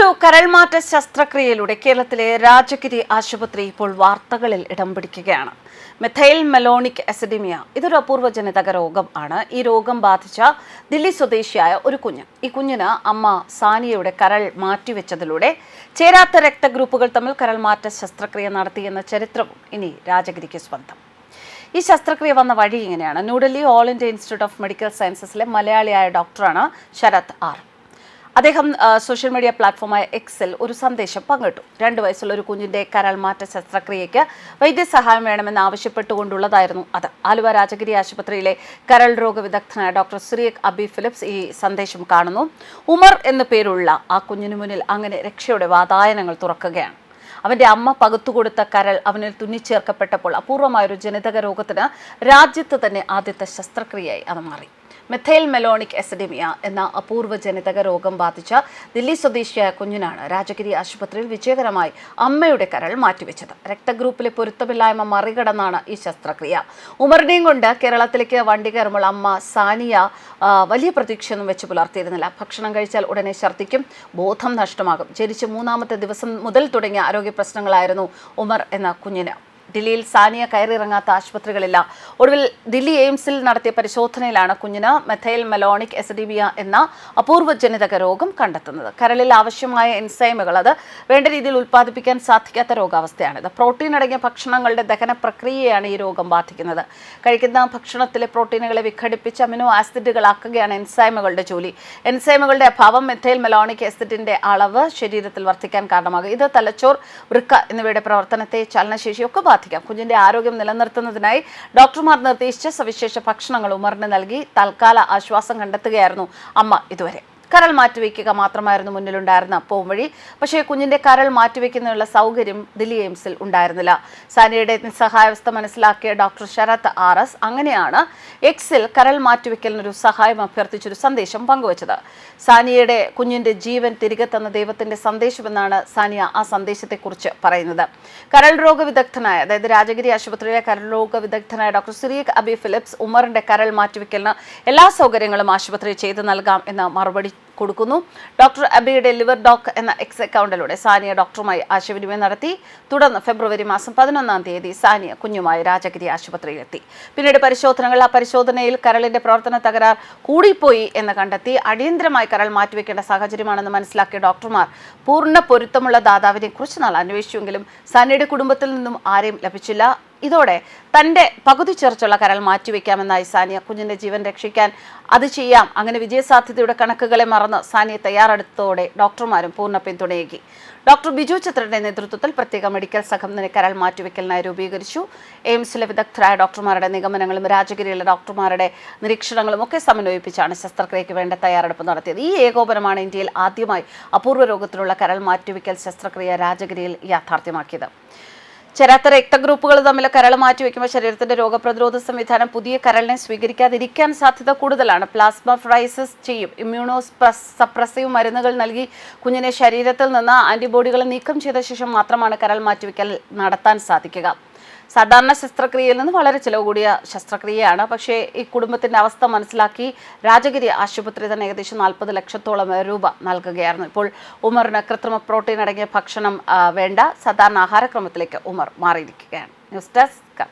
ഒരു കരൾമാറ്റ ശസ്ത്രക്രിയയിലൂടെ കേരളത്തിലെ രാജഗിരി ആശുപത്രി ഇപ്പോൾ വാർത്തകളിൽ ഇടം പിടിക്കുകയാണ്. മെഥൈൽ മെലോണിക് എസിഡിമിയ ഇതൊരു അപൂർവ ജനിതക രോഗം ആണ്. ഈ രോഗം ബാധിച്ച ദില്ലി സ്വദേശിയായ ഒരു കുഞ്ഞ്. ഈ കുഞ്ഞിന് അമ്മ സാനിയയുടെ കരൾ മാറ്റിവെച്ചതിലൂടെ ചേരാത്ത രക്തഗ്രൂപ്പുകൾ തമ്മിൽ കരൾമാറ്റ ശസ്ത്രക്രിയ നടത്തിയെന്ന ചരിത്രവും ഇനി രാജഗിരിക്ക് സ്വന്തം. ഈ ശസ്ത്രക്രിയ വന്ന വഴി ഇങ്ങനെയാണ്. New Delhi all India institute of medical സയൻസസിലെ മലയാളിയായ ഡോക്ടറാണ് ശരത് ആർ. അദ്ദേഹം സോഷ്യൽ മീഡിയ പ്ലാറ്റ്ഫോമായ എക്സിൽ ഒരു സന്ദേശം പങ്കിട്ടു. രണ്ട് വയസ്സുള്ള ഒരു കുഞ്ഞിന്റെ കരൾ മാറ്റ ശസ്ത്രക്രിയയ്ക്ക് വൈദ്യസഹായം വേണമെന്ന് ആവശ്യപ്പെട്ടുകൊണ്ടുള്ളതായിരുന്നു അത്. ആലുവ രാജഗിരി ആശുപത്രിയിലെ കരൾ രോഗ വിദഗ്ധനായ ഡോക്ടർ സിറിയക് അബി ഫിലിപ്സ് ഈ സന്ദേശം കാണുന്നു. ഉമർ എന്നു പേരുള്ള ആ കുഞ്ഞിനു മുന്നിൽ അങ്ങനെ രക്ഷയുടെ വാതായനങ്ങൾ തുറക്കുകയാണ്. അവന്റെ അമ്മ പകുത്തുകൊടുത്ത കരൾ അവനിൽ തുന്നിച്ചേർക്കപ്പെട്ടപ്പോൾ അപൂർവമായൊരു ജനിതക രോഗത്തിന് രാജ്യത്ത് തന്നെ ആദ്യത്തെ ശസ്ത്രക്രിയയായി അത് മാറി. മെഥൈൽ മെലോണിക് എസഡിമിയ എന്ന അപൂർവ ജനിതക രോഗം ബാധിച്ച ദില്ലി സ്വദേശിയായ കുഞ്ഞിനാണ് രാജഗിരി ആശുപത്രിയിൽ വിജയകരമായി അമ്മയുടെ കരൾ മാറ്റിവെച്ചത്. രക്തഗ്രൂപ്പിലെ പൊരുത്തമില്ലായ്മ മറികടന്നാണ് ഈ ശസ്ത്രക്രിയ. ഉമറിനെയും കൊണ്ട് കേരളത്തിലേക്ക് വണ്ടി കയറുമ്പോൾ അമ്മ സാനിയ വലിയ പ്രതീക്ഷയൊന്നും വെച്ച് പുലർത്തിയിരുന്നില്ല. ഭക്ഷണം കഴിച്ചാൽ ഉടനെ ഛർദ്ദിക്കും ബോധം നഷ്ടമാകും. ജനിച്ച് മൂന്നാമത്തെ ദിവസം മുതൽ തുടങ്ങിയ ആരോഗ്യ പ്രശ്നങ്ങളായിരുന്നു ഉമർ എന്ന കുഞ്ഞിന്. ദില്ലിയിൽ സാനിയ കയറിയിറങ്ങാത്ത ആശുപത്രികളില്ല. ഒടുവിൽ ദില്ലി എയിംസിൽ നടത്തിയ പരിശോധനയിലാണ് കുഞ്ഞിന് മെഥൈൽ മെലോണിക് എസഡിബിയ എന്ന അപൂർവ ജനിതക രോഗം കണ്ടെത്തുന്നത്. കരളിൽ ആവശ്യമായ എൻസൈമുകൾ അത് വേണ്ട രീതിയിൽ ഉൽപ്പാദിപ്പിക്കാൻ സാധിക്കാത്ത രോഗാവസ്ഥയാണിത് പ്രോട്ടീൻ അടങ്ങിയ ഭക്ഷണങ്ങളുടെ ദഹന പ്രക്രിയയാണ് ഈ രോഗം ബാധിക്കുന്നത്. കഴിക്കുന്ന ഭക്ഷണത്തിലെ പ്രോട്ടീനുകളെ വിഘടിപ്പിച്ച് അമിനോ ആസിഡുകളാക്കുകയാണ് എൻസൈമുകളുടെ ജോലി. എൻസൈമുകളുടെ അഭാവം മെഥൈൽ മെലോണിക് ആസിഡിന്റെ അളവ് ശരീരത്തിൽ വർദ്ധിക്കാൻ കാരണമാകും. ഇത് തലച്ചോർ വൃക്ക എന്നിവയുടെ പ്രവർത്തനത്തെ ചലനശേഷിയൊക്കെ ബാധിക്കാം. കുഞ്ഞിന്റെ ആരോഗ്യം നിലനിർത്തുന്നതിനായി ഡോക്ടർമാർ നിർദ്ദേശിച്ച സവിശേഷ ഭക്ഷണങ്ങൾ ഉമറിന് നൽകി തൽക്കാല ആശ്വാസം കണ്ടെത്തുകയായിരുന്നു അമ്മ ഇതുവരെ. കരൾ മാറ്റിവെക്കുക മാത്രമായിരുന്നു മുന്നിലുണ്ടായിരുന്ന പോംവഴി പക്ഷേ കുഞ്ഞിന്റെ കരൾ മാറ്റിവെക്കുന്നതിനുള്ള സൗകര്യം ദില്ലി എയിംസിൽ ഉണ്ടായിരുന്നില്ല. സാനിയുടെ നിസ്സഹായാവസ്ഥ മനസ്സിലാക്കിയ ഡോക്ടർ ശരത് ആർ എസ് അങ്ങനെയാണ് എക്സിൽ കരൾ മാറ്റിവെക്കലിനൊരു സഹായം അഭ്യർത്ഥിച്ചൊരു സന്ദേശം പങ്കുവച്ചത്. സാനിയയുടെ കുഞ്ഞിന്റെ ജീവൻ തിരികെ തന്ന ദൈവത്തിന്റെ സന്ദേശമെന്നാണ് സാനിയ ആ സന്ദേശത്തെക്കുറിച്ച് പറയുന്നത്. കരൾ രോഗ വിദഗ്ധനായ അതായത് രാജഗിരി ആശുപത്രിയിലെ കരൾ രോഗ വിദഗ്ധനായ ഡോക്ടർ സിറിയക് അബി ഫിലിപ്സ് ഉമറിന്റെ കരൾ മാറ്റിവെക്കലിന് എല്ലാ സൗകര്യങ്ങളും ആശുപത്രി ചെയ്തു നൽകാം എന്ന മറുപടി കൊടുക്കുന്നു. ഡോക്ടർ അബിയുടെ ലിവർ ഡോക്ക് എന്ന എക്സ് അക്കൗണ്ടിലൂടെ സാനിയ ഡോക്ടറുമായി ആശയവിനിമയം നടത്തി. തുടർന്ന് ഫെബ്രുവരി മാസം പതിനൊന്നാം തീയതി സാനിയ കുഞ്ഞുമായി രാജഗിരി ആശുപത്രിയിലെത്തി. പിന്നീട് പരിശോധനകൾ ആ പരിശോധനയിൽ കരളിന്റെ പ്രവർത്തന തകരാർ കൂടിപ്പോയി എന്ന് കണ്ടെത്തി. അടിയന്തരമായി കരൾ മാറ്റിവെക്കേണ്ട സാഹചര്യമാണെന്ന് മനസ്സിലാക്കിയ ഡോക്ടർമാർ പൂർണ പൊരുത്തമുള്ള ദാതാവിനെ കുറച്ചുനാൾ അന്വേഷിച്ചുവെങ്കിലും സാനിയുടെ കുടുംബത്തിൽ നിന്നും ആരെയും ലഭിച്ചില്ല. ഇതോടെ തന്റെ പകുതി ചേർച്ചുള്ള കരൾ മാറ്റിവെക്കാമെന്നായി സാനിയ കുഞ്ഞിന്റെ ജീവൻ രക്ഷിക്കാൻ അത് ചെയ്യാം. അങ്ങനെ വിജയസാധ്യതയുടെ കണക്കുകളെ മറന്ന് സാനിയ തയ്യാറെടുത്തതോടെ ഡോക്ടർമാരും പൂർണ പിന്തുണയേകി. ഡോക്ടർ ബിജു ചിത്രയുടെ നേതൃത്വത്തിൽ പ്രത്യേക മെഡിക്കൽ സംഘം കരൾ മാറ്റിവെക്കലിനായി രൂപീകരിച്ചു. എയിംസിലെ വിദഗ്ധരായ ഡോക്ടർമാരുടെ നിഗമനങ്ങളും രാജഗിരിയിലെ ഡോക്ടർമാരുടെ നിരീക്ഷണങ്ങളും ഒക്കെ സമന്വയിപ്പിച്ചാണ് ശസ്ത്രക്രിയയ്ക്ക് വേണ്ട തയ്യാറെടുപ്പ് നടത്തിയത്. ഈ ഏകോപനമാണ് ഇന്ത്യയിൽ ആദ്യമായി അപൂർവ രോഗത്തിലുള്ള കരൾ മാറ്റിവെക്കൽ ശസ്ത്രക്രിയ രാജഗിരിയിൽ യാഥാർത്ഥ്യമാക്കിയത്. ചേരാത്ത രക്തഗ്രൂപ്പുകൾ തമ്മിൽ കരൾ മാറ്റിവെക്കുമ്പോൾ ശരീരത്തിന്റെ രോഗപ്രതിരോധ സംവിധാനം പുതിയ കരളിനെ സ്വീകരിക്കാതിരിക്കാൻ സാധ്യത കൂടുതലാണ്. പ്ലാസ്മ ഫ്രൈസിസ് ചെയ്യും. ഇമ്മ്യൂണോ സപ്രസീവ് മരുന്നുകൾ നൽകി കുഞ്ഞിനെ ശരീരത്തിൽ നിന്ന് ആന്റിബോഡികളെ നീക്കം ചെയ്ത ശേഷം മാത്രമാണ് കരൾ മാറ്റിവെക്കൽ നടത്താൻ സാധിക്കുക. സാധാരണ ശസ്ത്രക്രിയയിൽ നിന്ന് വളരെ ചിലവ് കൂടിയ ശസ്ത്രക്രിയയാണ്. പക്ഷേ ഈ കുടുംബത്തിന്റെ അവസ്ഥ മനസ്സിലാക്കി രാജഗിരി ആശുപത്രി തന്നെ ഏകദേശം നാൽപ്പത് ലക്ഷത്തോളം രൂപ നൽകുകയായിരുന്നു. ഇപ്പോൾ ഉമറിന് കൃത്രിമ പ്രോട്ടീൻ അടങ്ങിയ ഭക്ഷണം വേണ്ട. സാധാരണ ആഹാരക്രമത്തിലേക്ക് ഉമർ മാറിയിരിക്കുകയാണ്. News desk